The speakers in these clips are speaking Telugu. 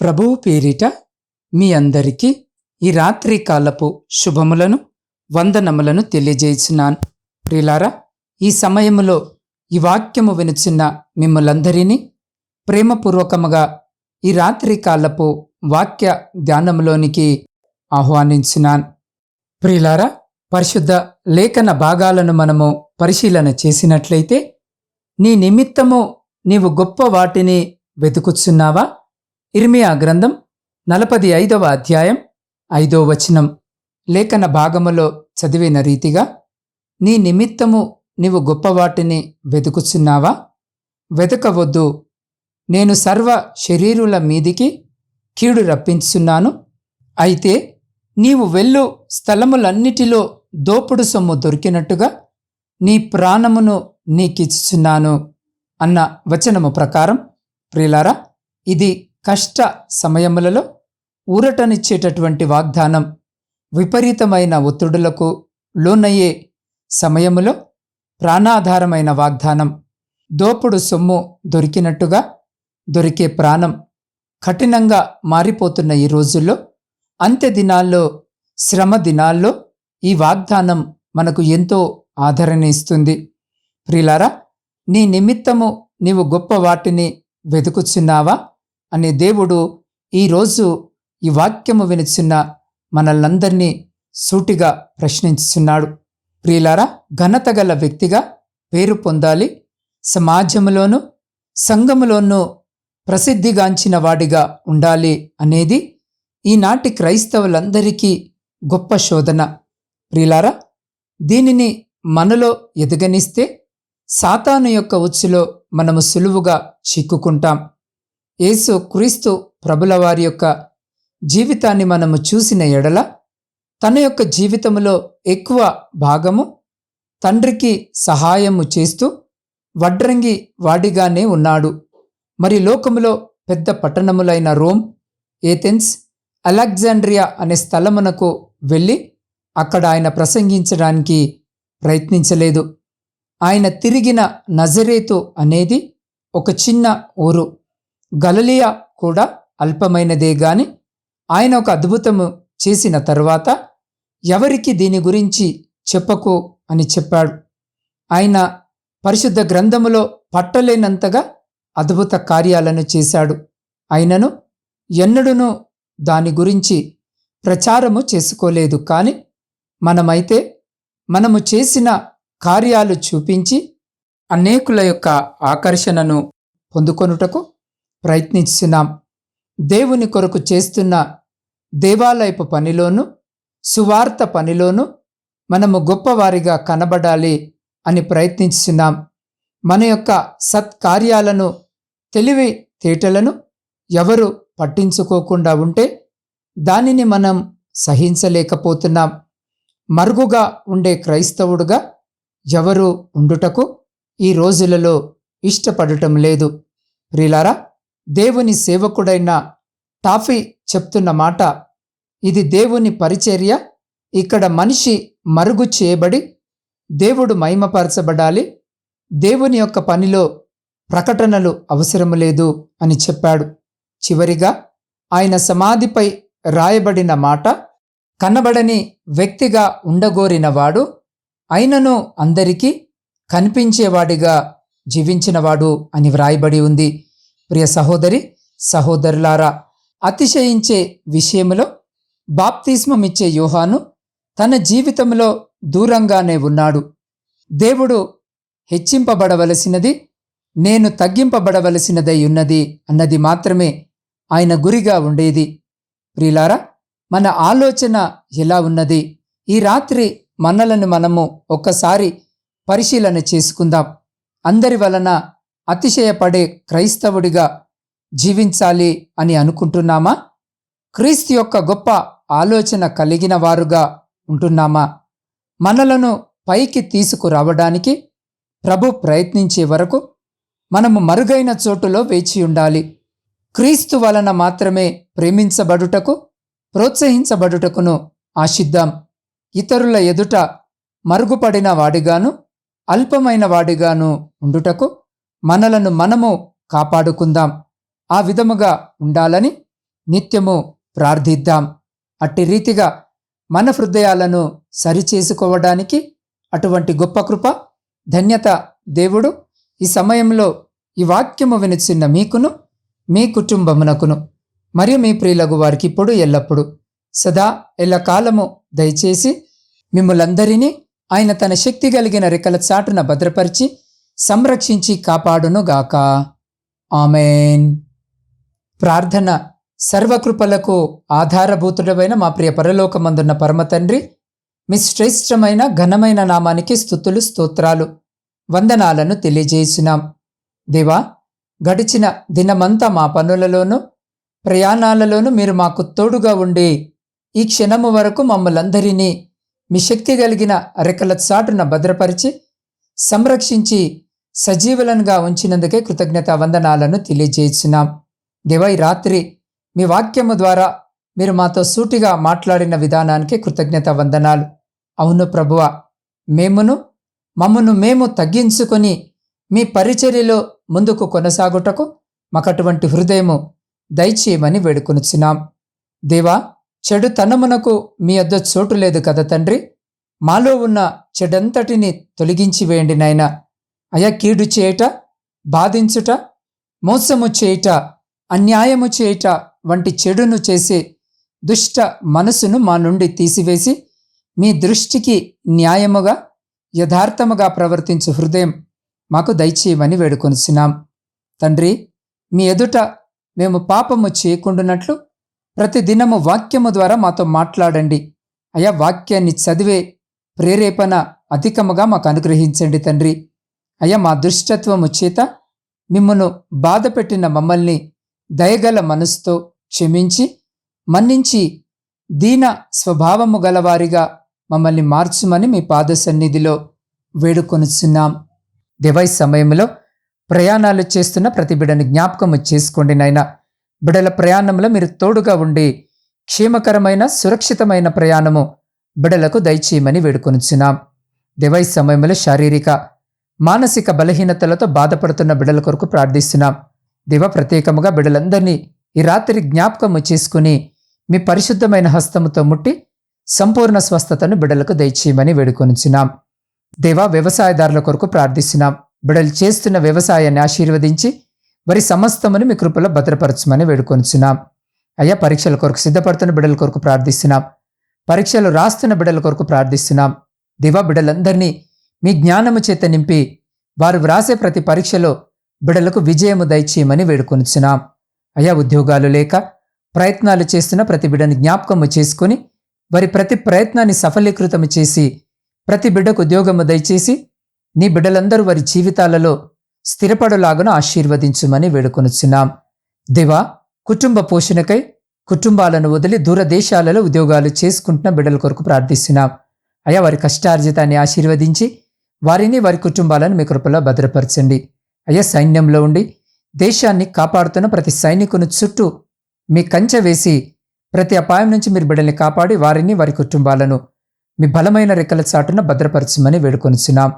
ప్రభువు పేరిట మీ అందరికీ ఈ రాత్రి కాలపు శుభములను వందనములను తెలియజేస్తున్నాను ప్రిలారా ఈ సమయములో ఈ వాక్యము వినుచున్న మిమ్మలందరినీ ప్రేమపూర్వకముగా ఈ రాత్రి కాలపు వాక్య ధ్యానములోనికి ఆహ్వానించున్నాను ప్రిలారా పరిశుద్ధ లేఖన భాగాలను మనము పరిశీలన చేసినట్లయితే నీ నిమిత్తము నీవు గొప్ప వాటిని వెతుకుచున్నావా? ఇర్మియా గ్రంథం నలపది ఐదవ అధ్యాయం ఐదో వచనం. లేఖన భాగములో చదివిన రీతిగా నీ నిమిత్తము నీవు గొప్ప వాటిని వెతుకుచున్నావా? వెతకవద్దు. నేను సర్వ శరీరుల మీదికి కీడు రప్పించున్నాను అయితే నీవు వెళ్ళు స్థలములన్నిటిలో దోపుడు సొమ్ము దొరికినట్టుగా నీ ప్రాణమును నీకిచ్చుచున్నాను అన్న వచనము ప్రకారం ప్రిలారా ఇది కష్ట సమయములలో ఊరటనిచ్చేటటువంటి వాగ్దానం విపరీతమైన ఒత్తిడులకు లోనయ్యే సమయములో ప్రాణాధారమైన వాగ్దానం. దోపుడు సొమ్ము దొరికినట్టుగా దొరికే ప్రాణం కఠినంగా మారిపోతున్న ఈ రోజుల్లో అంత్య దినాల్లో శ్రమ దినాల్లో ఈ వాగ్దానం మనకు ఎంతో ఆదరణ ఇస్తుంది. ప్రిలారా నీ నిమిత్తము నీవు గొప్ప వాటిని వెతుకుచున్నావా అనే దేవుడు ఈరోజు ఈ వాక్యము వినిచున్న మనల్నందరినీ సూటిగా ప్రశ్నించుచున్నాడు. ప్రియులారా ఘనత గల వ్యక్తిగా పేరు పొందాలి. సమాజంలోనూ సంఘములోనూ ప్రసిద్ధిగాంచిన వాడిగా ఉండాలి అనేది ఈనాటి క్రైస్తవులందరికీ గొప్ప శోధన. ప్రియులారా దీనిని మనలో ఎదగనిస్తే సాతాను యొక్క ఉచ్చులో మనము సులువుగా చిక్కుకుంటాం. యేసు క్రీస్తు ప్రభుల వారి యొక్క జీవితాన్ని మనము చూసిన ఎడల తన యొక్క జీవితంలో ఎక్కువ భాగము తండ్రికి సహాయము చేస్తూ వడ్రంగి వాడిగానే ఉన్నాడు. మరి లోకములో పెద్ద పట్టణములైన రోమ్ ఏథెన్స్ అలెగ్జాండ్రియా అనే స్థలమునకు వెళ్ళి అక్కడ ఆయన ప్రసంగించడానికి ప్రయత్నించలేదు. ఆయన తిరిగిన నజరేతు అనేది ఒక చిన్న ఊరు. గలలియా కూడా అల్పమైనదే గాని ఆయన ఒక అద్భుతము చేసిన తర్వాత ఎవరికి దీని గురించి చెప్పకు అని చెప్పాడు. ఆయన పరిశుద్ధ గ్రంథములో పట్టలేనంతగా అద్భుత కార్యాలను చేశాడు. అయినను ఎన్నడూనూ దాని గురించి ప్రచారము చేసుకోలేదు కానీ మనమైతే మనము చేసిన కార్యాలు చూపించి అనేకుల యొక్క ఆకర్షణను పొందుకొనుటకు ప్రయత్నిస్తున్నాం దేవుని కొరకు చేస్తున్న దేవాలయపు పనిలోనూ సువార్త పనిలోనూ మనము గొప్పవారిగా కనబడాలి అని ప్రయత్నిస్తున్నాం మన యొక్క సత్కార్యాలను తెలివి తేటలను ఎవరు పట్టించుకోకుండా ఉంటే దానిని మనం సహించలేకపోతున్నాం. మరుగుగా ఉండే క్రైస్తవుడుగా ఎవరు ఉండుటకు ఈ రోజులలో ఇష్టపడటం లేదు. ప్రిలారా దేవుని సేవకుడైన టాఫీ చెప్తున్న మాట ఇది దేవుని పరిచర్య ఇక్కడ మనిషి మరుగు చేయబడి దేవుడు మహిమపరచబడాలి దేవుని యొక్క పనిలో ప్రకటనలు అవసరం లేదు అని చెప్పాడు. చివరిగా ఆయన సమాధిపై రాయబడిన మాట కనబడని వ్యక్తిగా ఉండగోరినవాడు అయినను అందరికీ కనిపించేవాడిగా జీవించినవాడు అని వ్రాయబడి ఉంది. ప్రియ సహోదరి సహోదరులారా అతిశయించే విషయంలో బాప్తిస్మమిచ్చే యోహాను తన జీవితంలో దూరంగానే ఉన్నాడు. దేవుడు హెచ్చింపబడవలసినది నేను తగ్గింపబడవలసినదై ఉన్నది అన్నది మాత్రమే ఆయన గురిగా ఉండేది. ప్రియులారా మన ఆలోచన ఎలా ఉన్నది? ఈ రాత్రి మనలను మనము ఒక్కసారి పరిశీలన చేసుకుందాం. అందరి వలన అతిశయపడే క్రైస్తవుడిగా జీవించాలి అని అనుకుంటున్నామా? క్రీస్తు యొక్క గొప్ప ఆలోచన కలిగిన వారుగా ఉంటున్నామా? మనలను పైకి తీసుకురావడానికి ప్రభు ప్రయత్నించే వరకు మనము మరుగైన చోటులో వేచి ఉండాలి. క్రీస్తు వలన మాత్రమే ప్రేమించబడుటకు ప్రోత్సహించబడుటకును ఆశిద్దాం. ఇతరుల ఎదుట మరుగుపడిన వాడిగాను అల్పమైన వాడిగాను ఉండుటకు మనలను మనము కాపాడుకుందాం. ఆ విధముగా ఉండాలని నిత్యము ప్రార్థిద్దాం. అట్టి రీతిగా మన హృదయాలను సరిచేసుకోవడానికి అటువంటి గొప్ప కృప ధన్యత దేవుడు ఈ సమయంలో ఈ వాక్యము వినిచిన్న మీకును మీ కుటుంబమునకును మరియు మీ ప్రియులకు వారికి ఇప్పుడు ఎల్లప్పుడు సదా ఎల్లకాలము దయచేసి మిమ్మలందరినీ ఆయన తన శక్తి కలిగిన రెక్కల చాటున భద్రపరిచి సంరక్షించి కాపాడునుగాక. ఆమెన్. ప్రార్థన సర్వకృపలకు ఆధారభూతుడమైన మా ప్రియ పరలోకమందున్న పరమతండ్రి మీ శ్రేష్టమైన ఘనమైన నామానికి స్థుతులు స్తోత్రాలు వందనాలను తెలియజేసినాం. దేవా గడిచిన దినమంతా మా పనులలోనూ ప్రయాణాలలోనూ మీరు మాకు తోడుగా ఉండి ఈ క్షణము వరకు మమ్మలందరినీ మీ శక్తి కలిగిన అరెకల చాటున భద్రపరిచి సంరక్షించి సజీవులనుగా ఉంచినందుకే కృతజ్ఞత వందనాలను తెలియజేస్తున్నాం. దివై రాత్రి మీ వాక్యము ద్వారా మీరు మాతో సూటిగా మాట్లాడిన విధానానికి కృతజ్ఞత వందనాలు. అవును ప్రభువ మేమును మమ్మను మేము తగ్గించుకొని మీ పరిచర్యలో ముందుకు కొనసాగుటకు మాకటువంటి హృదయము దయచేయమని వేడుకొనుచున్నాం. దేవా చెడుతనమునకు మీ వద్ద చోటు లేదు కదా తండ్రి. మాలో ఉన్న చెడంతటిని తొలగించి వేయండి నాయన. అయా కీడు చేయుట బాధించుట మోసము చేయుట అన్యాయము చేయుట వంటి చెడును చేసే దుష్ట మనసును మా నుండి తీసివేసి మీ దృష్టికి న్యాయముగా యథార్థముగా ప్రవర్తించు హృదయం మాకు దయచేయమని వేడుకొనిచున్నాం. తండ్రి మీ ఎదుట మేము పాపము చేయకుండానట్లు ప్రతి దినము వాక్యము ద్వారా మాతో మాట్లాడండి. అయా వాక్యాన్ని చదివే ప్రేరేపణ అధికముగా మాకు అనుగ్రహించండి తండ్రి. అయ్యా మా దుష్టత్వము చేత మిమ్మను బాధపెట్టిన మమ్మల్ని దయగల మనసుతో క్షమించి మన్నించి దీన స్వభావము గలవారిగా మమ్మల్ని మార్చుమని మీ పాద సన్నిధిలో వేడుకొనుచున్నాం. దివై సమయంలో ప్రయాణాలు చేస్తున్న ప్రతి బిడని జ్ఞాపకము చేసుకోండి నాయన. బిడల ప్రయాణంలో మీరు తోడుగా ఉండి క్షేమకరమైన సురక్షితమైన ప్రయాణము బిడలకు దయచేయమని వేడుకొనుచున్నాం. దివై సమయంలో శారీరక మానసిక బలహీనతలతో బాధపడుతున్న బిడల కొరకు ప్రార్థిస్తున్నాం. దివ ప్రత్యేకముగా బిడలందరినీ ఈ రాత్రి జ్ఞాపకము చేసుకుని మీ పరిశుద్ధమైన హస్తముతో ముట్టి సంపూర్ణ స్వస్థతను బిడలకు దయచేయమని వేడుకొనిచున్నాం. దేవా వ్యవసాయదారుల కొరకు ప్రార్థిస్తున్నాం. బిడలు చేస్తున్న వ్యవసాయాన్ని ఆశీర్వదించి వారి సమస్తమును మీ కృపలో భద్రపరచమని వేడుకొనిచున్నాం. అయ్యా పరీక్షల కొరకు సిద్ధపడుతున్న బిడల కొరకు ప్రార్థిస్తున్నాం. పరీక్షలు రాస్తున్న బిడల కొరకు ప్రార్థిస్తున్నాం. దివా బిడలందరినీ మీ జ్ఞానము చేత నింపి వారు వ్రాసే ప్రతి పరీక్షలో బిడలకు విజయము దయచేయమని వేడుకొనుచున్నాం. అయా ఉద్యోగాలు లేక ప్రయత్నాలు చేస్తున్న ప్రతి బిడని జ్ఞాపకము చేసుకుని వారి ప్రతి ప్రయత్నాన్ని సఫలీకృతము చేసి ప్రతి బిడ్డకు ఉద్యోగము దయచేసి నీ బిడ్డలందరూ వారి జీవితాలలో స్థిరపడులాగున ఆశీర్వదించుమని వేడుకొనుచున్నాం. దివా కుటుంబ పోషణకై కుటుంబాలను వదిలి దూరదేశాలలో ఉద్యోగాలు చేసుకుంటున్న బిడ్డల కొరకు ప్రార్థిస్తున్నాం. అయా వారి కష్టార్జితాన్ని ఆశీర్వదించి వారిని వారి కుటుంబాలను మీ కృపలో భద్రపరచండి. అయ్యా సైన్యంలో ఉండి దేశాన్ని కాపాడుతున్న ప్రతి సైనికుని చుట్టూ మీ కంచె వేసి ప్రతి అపాయం నుంచి మీరు బిడ్డల్ని కాపాడి వారిని వారి కుటుంబాలను మీ బలమైన రెక్కల చాటున భద్రపరచమని వేడుకొనిచున్నాం.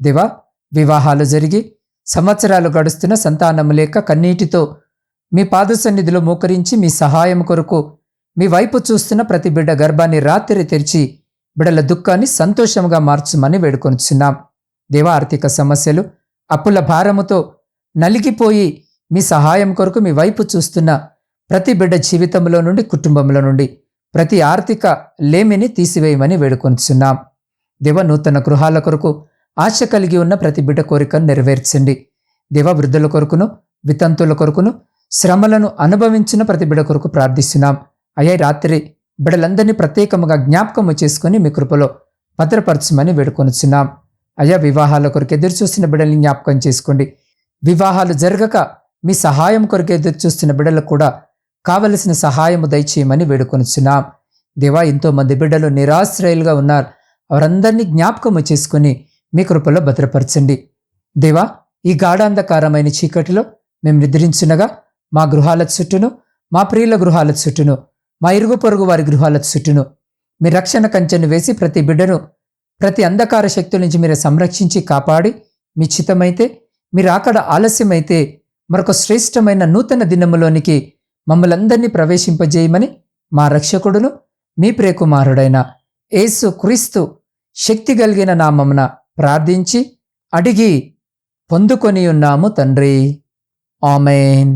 దివా వివాహాలు జరిగి సంవత్సరాలు గడుస్తున్న సంతానము లేక కన్నీటితో మీ పాద సన్నిధిలో మోకరించి మీ సహాయం కొరకు మీ వైపు చూస్తున్న ప్రతి బిడ్డ గర్భాన్ని రాత్రి తెరిచి బిడల దుఃఖాన్ని సంతోషంగా మార్చమని వేడుకొనిచున్నాం. దేవ ఆర్థిక సమస్యలు అప్పుల భారముతో నలిగిపోయి మీ సహాయం కొరకు మీ వైపు చూస్తున్న ప్రతి బిడ్డ జీవితంలో నుండి కుటుంబంలో నుండి ప్రతి ఆర్థిక లేమిని తీసివేయమని వేడుకొనిచున్నాం. దేవ నూతన గృహాల కొరకు ఆశ కలిగి ఉన్న ప్రతి బిడ్డ కోరికను నెరవేర్చండి. దేవ వృద్ధుల కొరకును వితంతుల కొరకును శ్రమలను అనుభవించిన ప్రతి బిడ్డ కొరకు ప్రార్థిస్తున్నాం. అయ్యా రాత్రి బిడలందరినీ ప్రత్యేకముగా జ్ఞాపకము చేసుకుని మీ కృపలో భద్రపరచమని వేడుకొనుచున్నాం. అయ్యా వివాహాల కొరకు ఎదురు చూస్తున్న బిడ్డల్ని జ్ఞాపకం చేసుకోండి. వివాహాలు జరగక మీ సహాయం కొరకు ఎదురు చూస్తున్న బిడ్డలకు కూడా కావలసిన సహాయము దయచేయమని వేడుకొనుచున్నాం. దేవా ఎంతోమంది బిడ్డలు నిరాశ్రయులుగా ఉన్నారు. వారందరినీ జ్ఞాపకము చేసుకుని మీ కృపలో భద్రపరచండి. దేవా ఈ గాఢాంధకారమైన చీకటిలో మేము నిద్రించునగా మా గృహాల చుట్టూను మా ప్రియుల గృహాల చుట్టూను మా ఇరుగు పొరుగు వారి గృహాల చుట్టూను. మీ రక్షణ కంచెను వేసి ప్రతి బిడ్డను ప్రతి అంధకార శక్తుల నుంచి మీరు సంరక్షించి కాపాడి మీ చితమైతే మీరు ఆకడ ఆలస్యమైతే మరొక శ్రేష్టమైన నూతన దినములోనికి మమ్మలందరినీ ప్రవేశింపజేయమని మా రక్షకుడును మీ ప్రేకుమారుడైన యేసు క్రీస్తు శక్తి కలిగిన నామమున ప్రార్థించి అడిగి పొందుకొని ఉన్నాము తండ్రి. ఆమెన్.